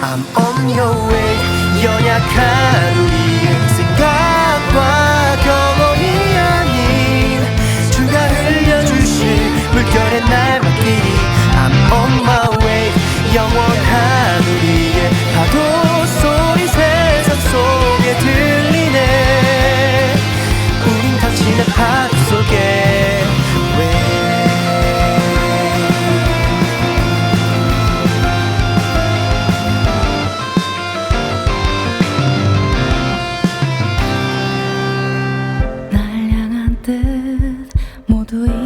I'm on your way 연약한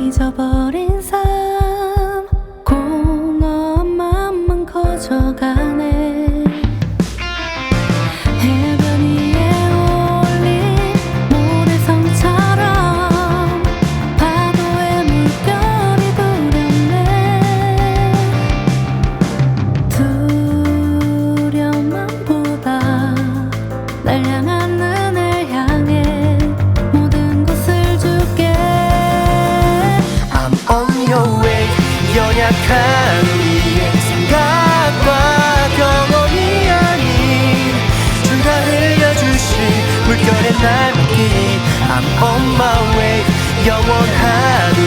잊어버린 삶. 공허한 맘만 커져가네. 해변 위에 올린 모래성처럼 파도에 물결이 두렵네. 두려움보다 날 향한 약한 우리의 생각과 경험이 아닌 주가 흘려주신 물결의 날 맡기니 I'm on my way 영원한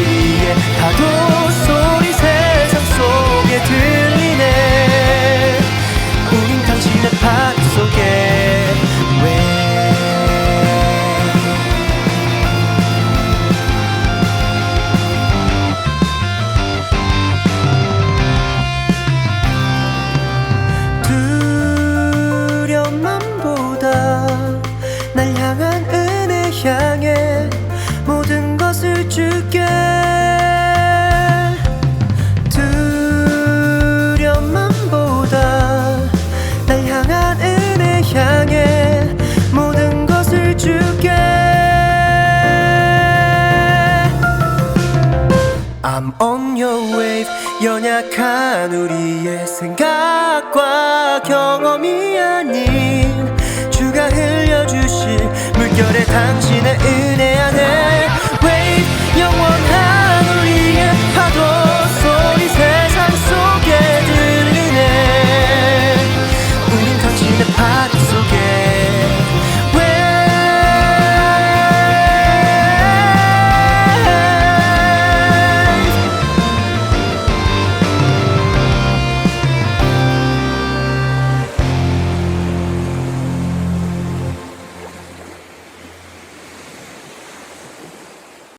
I'm on your wave. 연약한 우리의 생각과 경험이 아닌 주가 흘려주실 물결에 당신의 은혜